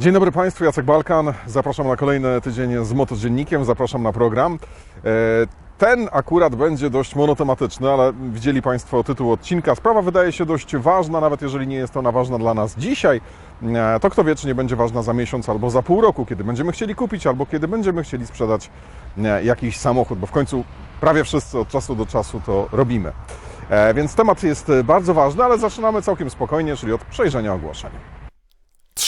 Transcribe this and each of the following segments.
Dzień dobry Państwu, Jacek Balkan. Zapraszam na kolejny tydzień z Motodziennikiem, zapraszam na program. E, Ten akurat będzie dość monotematyczny, ale widzieli Państwo tytuł odcinka. Sprawa wydaje się dość ważna, nawet jeżeli nie jest ona ważna dla nas dzisiaj. e, To kto wie, czy nie będzie ważna za miesiąc albo za pół roku, kiedy będziemy chcieli kupić, albo kiedy będziemy chcieli sprzedać e, jakiś samochód, bo w końcu prawie wszyscy od czasu do czasu to robimy. Więc temat jest bardzo ważny, ale zaczynamy całkiem spokojnie, czyli od przejrzenia ogłoszenia.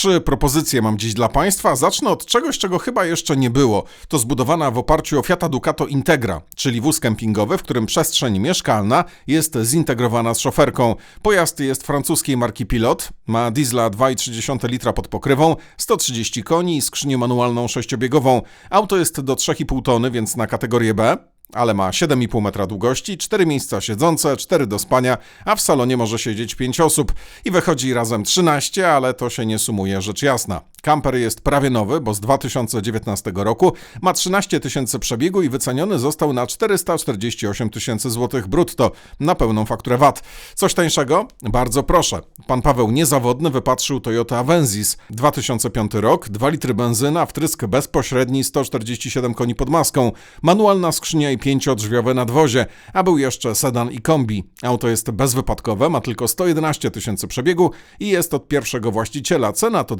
Trzy propozycje mam dziś dla Państwa. Zacznę od czegoś, czego chyba jeszcze nie było. To zbudowana w oparciu o Fiata Ducato Integra, czyli wóz kempingowy, w którym przestrzeń mieszkalna jest zintegrowana z szoferką. Pojazd jest francuskiej marki Pilot, ma diesla 2,3 litra pod pokrywą, 130 koni i skrzynię manualną sześciobiegową. Auto jest do 3,5 tony, więc na kategorię B ale ma 7,5 metra długości, 4 miejsca siedzące, 4 do spania, a w salonie może siedzieć 5 osób. I wychodzi razem 13, ale to się nie sumuje, rzecz jasna. Kamper jest prawie nowy, bo z 2019 roku ma 13 tysięcy przebiegu i wyceniony został na 448 tysięcy złotych brutto na pełną fakturę VAT. Coś tańszego? Bardzo proszę. Pan Paweł niezawodny wypatrzył Toyota Avensis 2005 rok, 2 litry benzyna, wtrysk bezpośredni, 147 koni pod maską, manualna skrzynia i pięciodrzwiowe nadwozie, a był jeszcze sedan i kombi. Auto jest bezwypadkowe, ma tylko 111 tysięcy przebiegu i jest od pierwszego właściciela. Cena to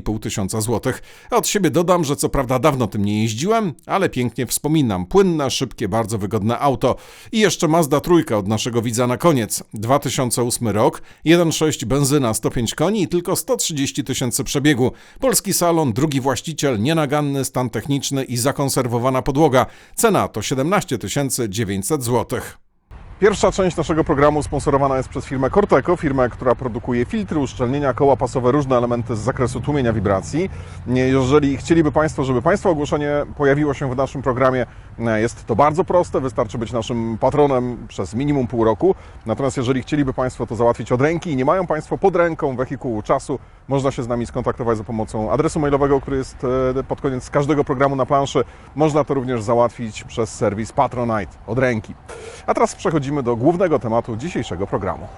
21,5 tysiąca złotych. Od siebie dodam, że co prawda dawno tym nie jeździłem, ale pięknie wspominam. Płynne, szybkie, bardzo wygodne auto. I jeszcze Mazda trójka od naszego widza na koniec. 2008 rok, 1.6 benzyna, 105 koni i tylko 130 tysięcy przebiegu. Polski salon, drugi właściciel, nienaganny stan techniczny i zakonserwowana podłoga. Cena to 17 900 złotych. Pierwsza część naszego programu sponsorowana jest przez firmę Corteco, firmę, która produkuje filtry, uszczelnienia, koła pasowe, różne elementy z zakresu tłumienia wibracji. Jeżeli chcieliby Państwo, żeby Państwa ogłoszenie pojawiło się w naszym programie, jest to bardzo proste, wystarczy być naszym patronem przez minimum pół roku. Natomiast jeżeli chcieliby Państwo to załatwić od ręki i nie mają Państwo pod ręką wehikułu czasu, można się z nami skontaktować za pomocą adresu mailowego, który jest e, pod koniec każdego programu na planszy. Można to również załatwić przez serwis Patronite od ręki. A teraz przechodzimy do głównego tematu dzisiejszego programu.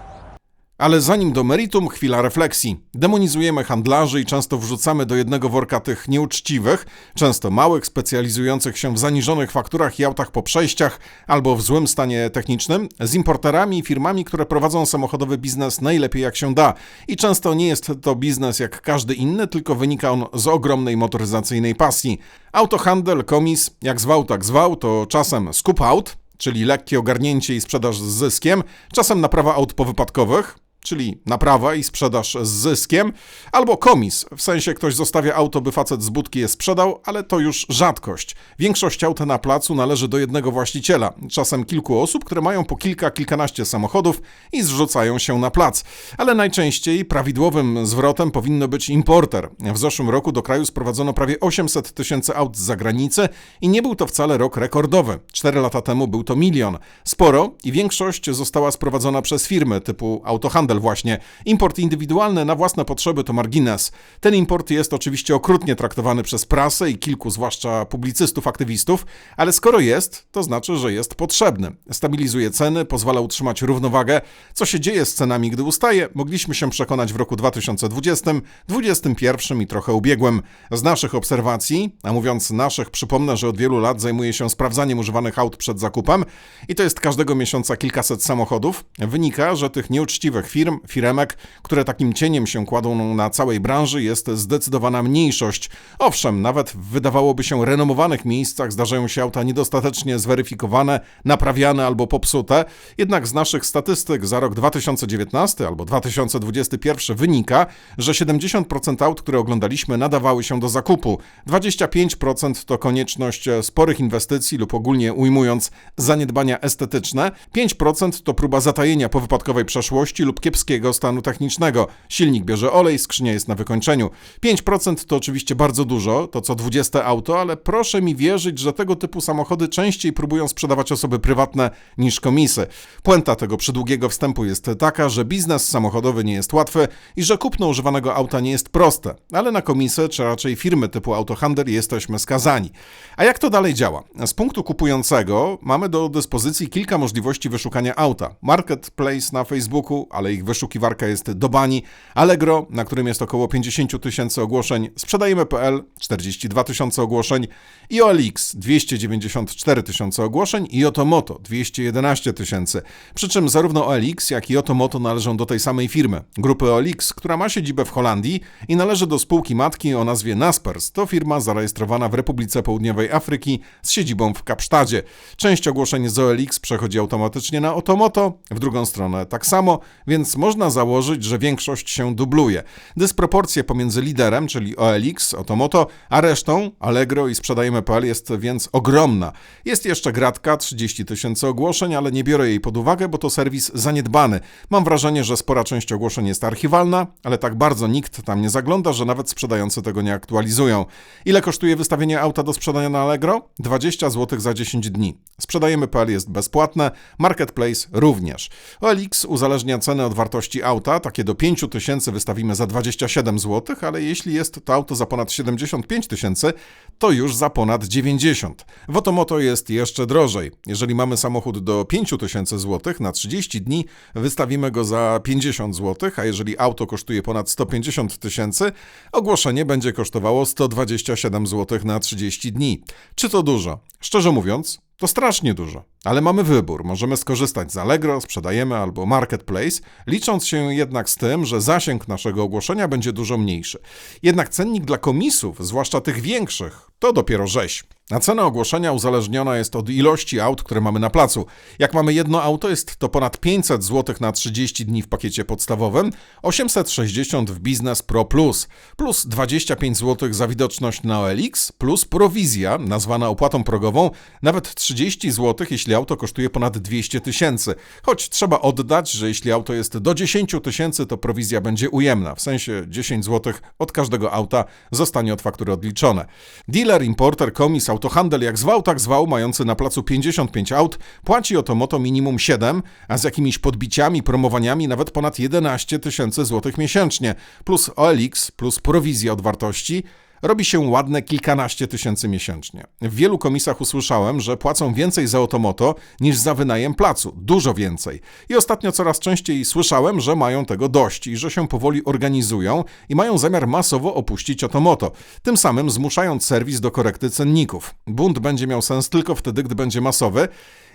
Ale zanim do meritum, chwila refleksji. Demonizujemy handlarzy i często wrzucamy do jednego worka tych nieuczciwych, często małych, specjalizujących się w zaniżonych fakturach i autach po przejściach albo w złym stanie technicznym, z importerami i firmami, które prowadzą samochodowy biznes najlepiej jak się da. I często nie jest to biznes jak każdy inny, tylko wynika on z ogromnej motoryzacyjnej pasji. Autohandel, komis, jak zwał, tak zwał, to czasem scoop out, czyli lekkie ogarnięcie i sprzedaż z zyskiem, czasem naprawa aut powypadkowych, czyli naprawa i sprzedaż z zyskiem, albo komis, w sensie ktoś zostawia auto, by facet z budki je sprzedał, ale to już rzadkość. Większość aut na placu należy do jednego właściciela, czasem kilku osób, które mają po kilka, kilkanaście samochodów i zrzucają się na plac. Ale najczęściej prawidłowym zwrotem powinno być importer. W zeszłym roku do kraju sprowadzono prawie 800 tysięcy aut z zagranicy i nie był to wcale rok rekordowy. Cztery lata temu był to milion. Sporo i większość została sprowadzona przez firmy typu autohandel właśnie. Import indywidualny na własne potrzeby to margines. Ten import jest oczywiście okrutnie traktowany przez prasę i kilku, zwłaszcza publicystów, aktywistów, ale skoro jest, to znaczy, że jest potrzebny. Stabilizuje ceny, pozwala utrzymać równowagę. Co się dzieje z cenami, gdy ustaje, mogliśmy się przekonać w roku 2020, 2021 i trochę ubiegłym. Z naszych obserwacji, a mówiąc naszych, przypomnę, że od wielu lat zajmuję się sprawdzaniem używanych aut przed zakupem i to jest każdego miesiąca kilkaset samochodów, wynika, że tych nieuczciwych firm, firemek, które takim cieniem się kładą na całej branży, jest zdecydowana mniejszość. Owszem, nawet w wydawałoby się renomowanych miejscach zdarzają się auta niedostatecznie zweryfikowane, naprawiane albo popsute, jednak z naszych statystyk za rok 2019 albo 2021 wynika, że 70% aut, które oglądaliśmy, nadawały się do zakupu. 25% to konieczność sporych inwestycji lub ogólnie ujmując zaniedbania estetyczne, 5% to próba zatajenia powypadkowej przeszłości lub kiepskiego stanu technicznego. Silnik bierze olej, skrzynia jest na wykończeniu. 5% to oczywiście bardzo dużo, to co 20 auto, ale proszę mi wierzyć, że tego typu samochody częściej próbują sprzedawać osoby prywatne niż komisy. Puenta tego przydługiego wstępu jest taka, że biznes samochodowy nie jest łatwy i że kupno używanego auta nie jest proste, ale na komisy, czy raczej firmy typu autohandel jesteśmy skazani. A jak to dalej działa? Z punktu kupującego mamy do dyspozycji kilka możliwości wyszukania auta. Marketplace na Facebooku, ale i ich wyszukiwarka jest do bani, Allegro, na którym jest około 50 tysięcy ogłoszeń, sprzedajemy.pl 42 tysiące ogłoszeń i OLX 294 tysiące ogłoszeń i Otomoto 211 tysięcy. Przy czym zarówno OLX, jak i Otomoto należą do tej samej firmy, grupy OLX, która ma siedzibę w Holandii i należy do spółki matki o nazwie Naspers. To firma zarejestrowana w Republice Południowej Afryki z siedzibą w Kapsztadzie. Część ogłoszeń z OLX przechodzi automatycznie na Otomoto, w drugą stronę tak samo, więc można założyć, że większość się dubluje. Dysproporcje pomiędzy liderem, czyli OLX, Otomoto, a resztą, Allegro i sprzedajemy.pl jest więc ogromna. Jest jeszcze gratka, 30 tysięcy ogłoszeń, ale nie biorę jej pod uwagę, bo to serwis zaniedbany. Mam wrażenie, że spora część ogłoszeń jest archiwalna, ale tak bardzo nikt tam nie zagląda, że nawet sprzedający tego nie aktualizują. Ile kosztuje wystawienie auta do sprzedania na Allegro? 20 zł za 10 dni. Sprzedajemy.pl jest bezpłatne, Marketplace również. OLX uzależnia cenę od wartości auta, takie do 5 tysięcy wystawimy za 27 zł, ale jeśli jest to auto za ponad 75 tysięcy, to już za ponad 90. W Otomoto jest jeszcze drożej. Jeżeli mamy samochód do 5 tysięcy zł na 30 dni, wystawimy go za 50 zł, a jeżeli auto kosztuje ponad 150 tysięcy, ogłoszenie będzie kosztowało 127 zł na 30 dni. Czy to dużo? Szczerze mówiąc, to strasznie dużo, ale mamy wybór. Możemy skorzystać z Allegro, sprzedajemy albo Marketplace, licząc się jednak z tym, że zasięg naszego ogłoszenia będzie dużo mniejszy. Jednak cennik dla komisów, zwłaszcza tych większych, to dopiero rzeź. A cena ogłoszenia uzależniona jest od ilości aut, które mamy na placu. Jak mamy jedno auto, jest to ponad 500 zł na 30 dni w pakiecie podstawowym, 860 w Biznes Pro Plus, plus 25 zł za widoczność na OLX, plus prowizja, nazwana opłatą progową, nawet 30 zł, jeśli auto kosztuje ponad 200 tysięcy. Choć trzeba oddać, że jeśli auto jest do 10 tysięcy, to prowizja będzie ujemna, w sensie 10 zł od każdego auta zostanie od faktury odliczone. Dealer, importer, komis, autohandel jak zwał, tak zwał, mający na placu 55 aut, płaci oto minimum 7, a z jakimiś podbiciami, promowaniami nawet ponad 11 tysięcy złotych miesięcznie, plus OLX, plus prowizja od wartości, robi się ładne kilkanaście tysięcy miesięcznie. W wielu komisach usłyszałem, że płacą więcej za otomoto niż za wynajem placu. Dużo więcej. I ostatnio coraz częściej słyszałem, że mają tego dość i że się powoli organizują i mają zamiar masowo opuścić otomoto, tym samym zmuszając serwis do korekty cenników. Bunt będzie miał sens tylko wtedy, gdy będzie masowy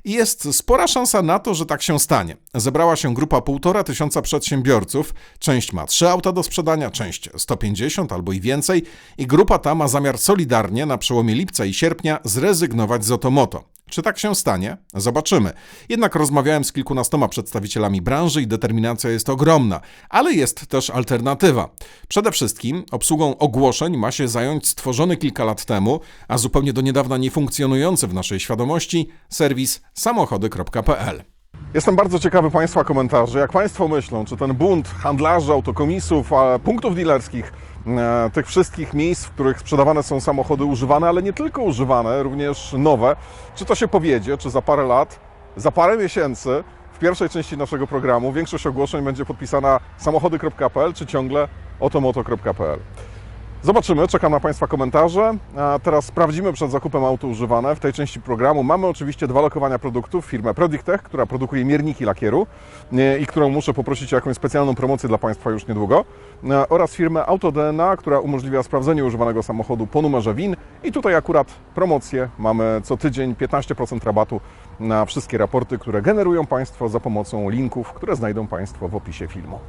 i jest spora szansa na to, że tak się stanie. Zebrała się grupa półtora tysiąca przedsiębiorców, część ma 3 auta do sprzedania, część 150 albo i więcej i grupa ta ma zamiar solidarnie na przełomie lipca i sierpnia zrezygnować z Otomoto. Czy tak się stanie? Zobaczymy. Jednak rozmawiałem z kilkunastoma przedstawicielami branży i determinacja jest ogromna, ale jest też alternatywa. Przede wszystkim obsługą ogłoszeń ma się zająć stworzony kilka lat temu, a zupełnie do niedawna niefunkcjonujący w naszej świadomości serwis samochody.pl. Jestem bardzo ciekawy Państwa komentarzy. Jak Państwo myślą, czy ten bunt handlarzy, autokomisów, punktów dealerskich, tych wszystkich miejsc, w których sprzedawane są samochody używane, ale nie tylko używane, również nowe, czy to się powiedzie, czy za parę lat, za parę miesięcy w pierwszej części naszego programu większość ogłoszeń będzie podpisana samochody.pl, czy ciągle otomoto.pl. Zobaczymy, czekam na Państwa komentarze. A teraz sprawdzimy przed zakupem auto używane. W tej części programu mamy oczywiście dwa lokowania produktów. Firmę Prodictech, która produkuje mierniki lakieru i którą muszę poprosić o jakąś specjalną promocję dla Państwa już niedługo. Oraz firmę AutoDNA, która umożliwia sprawdzenie używanego samochodu po numerze WIN. I tutaj akurat promocję mamy co tydzień 15% rabatu na wszystkie raporty, które generują Państwo za pomocą linków, które znajdą Państwo w opisie filmu.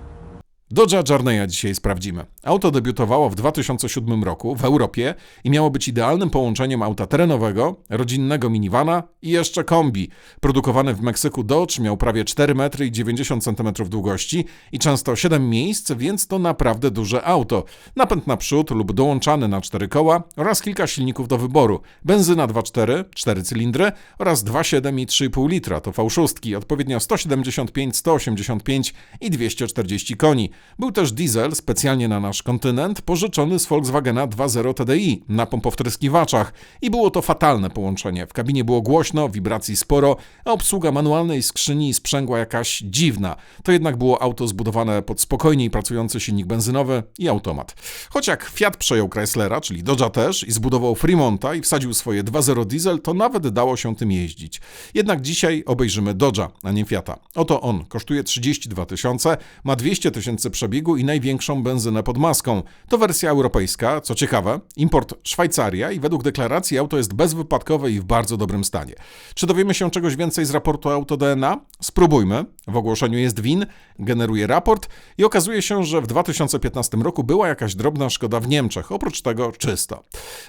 Dodge'a Journeya dzisiaj sprawdzimy. Auto debiutowało w 2007 roku w Europie i miało być idealnym połączeniem auta terenowego, rodzinnego minivana i jeszcze kombi. Produkowany w Meksyku Dodge miał prawie 4 metry i 90 cm długości i często 7 miejsc, więc to naprawdę duże auto. Napęd naprzód lub dołączany na 4 koła oraz kilka silników do wyboru. Benzyna 2.4, 4 cylindry oraz 2.7 i 3,5 litra to V6, odpowiednio 175, 185 i 240 koni. Był też diesel specjalnie na nasz kontynent, pożyczony z Volkswagena 2.0 TDI na pompowtryskiwaczach i było to fatalne połączenie. W kabinie było głośno, wibracji sporo, a obsługa manualnej skrzyni i sprzęgła jakaś dziwna. To jednak było auto zbudowane pod spokojniej pracujący silnik benzynowy i automat. Choć jak Fiat przejął Chryslera, czyli Dodge'a też, i zbudował Fremonta i wsadził swoje 2.0 diesel, to nawet dało się tym jeździć. Jednak dzisiaj obejrzymy Dodge'a, a nie Fiata. Oto on, kosztuje 32 tysiące, ma 200 tysięcy przebiegu i największą benzynę pod maską. To wersja europejska, co ciekawe, import Szwajcaria i według deklaracji auto jest bezwypadkowe i w bardzo dobrym stanie. Czy dowiemy się czegoś więcej z raportu AutoDNA? Spróbujmy. W ogłoszeniu jest win, generuje raport i okazuje się, że w 2015 roku była jakaś drobna szkoda w Niemczech, oprócz tego czysto.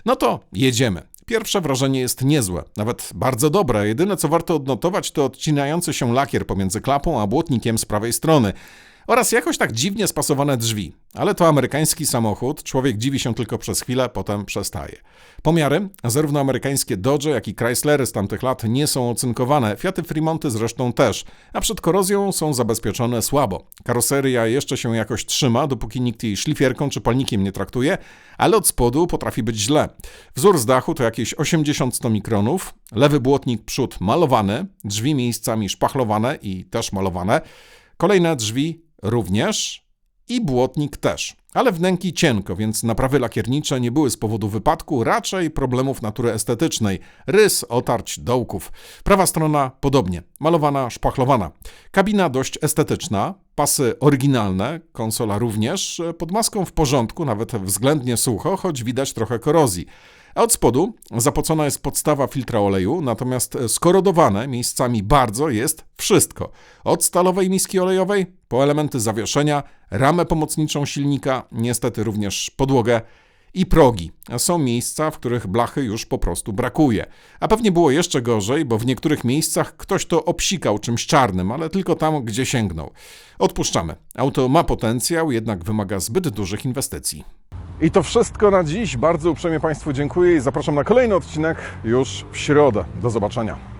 No to jedziemy. Pierwsze wrażenie jest niezłe, nawet bardzo dobre. Jedyne co warto odnotować to odcinający się lakier pomiędzy klapą a błotnikiem z prawej strony. Oraz jakoś tak dziwnie spasowane drzwi. Ale to amerykański samochód, człowiek dziwi się tylko przez chwilę, potem przestaje. Pomiary, zarówno amerykańskie Dodge, jak i Chryslery z tamtych lat nie są ocynkowane, Fiaty Fremonty zresztą też, a przed korozją są zabezpieczone słabo. Karoseria jeszcze się jakoś trzyma, dopóki nikt jej szlifierką czy palnikiem nie traktuje, ale od spodu potrafi być źle. Wzór z dachu to jakieś 80 mikronów, lewy błotnik przód malowany, drzwi miejscami szpachlowane i też malowane, kolejne drzwi również i błotnik też. Ale wnęki cienko, więc naprawy lakiernicze nie były z powodu wypadku, raczej problemów natury estetycznej. Rys, otarć, dołków. Prawa strona podobnie, malowana, szpachlowana. Kabina dość estetyczna, pasy oryginalne, konsola również, pod maską w porządku, nawet względnie sucho, choć widać trochę korozji. A od spodu zapocona jest podstawa filtra oleju, natomiast skorodowane miejscami bardzo jest wszystko. Od stalowej miski olejowej po elementy zawieszenia, ramę pomocniczą silnika, niestety również podłogę i progi. Są miejsca, w których blachy już po prostu brakuje. A pewnie było jeszcze gorzej, bo w niektórych miejscach ktoś to obsikał czymś czarnym, ale tylko tam, gdzie sięgnął. Odpuszczamy. Auto ma potencjał, jednak wymaga zbyt dużych inwestycji. I to wszystko na dziś. Bardzo uprzejmie Państwu dziękuję i zapraszam na kolejny odcinek już w środę. Do zobaczenia.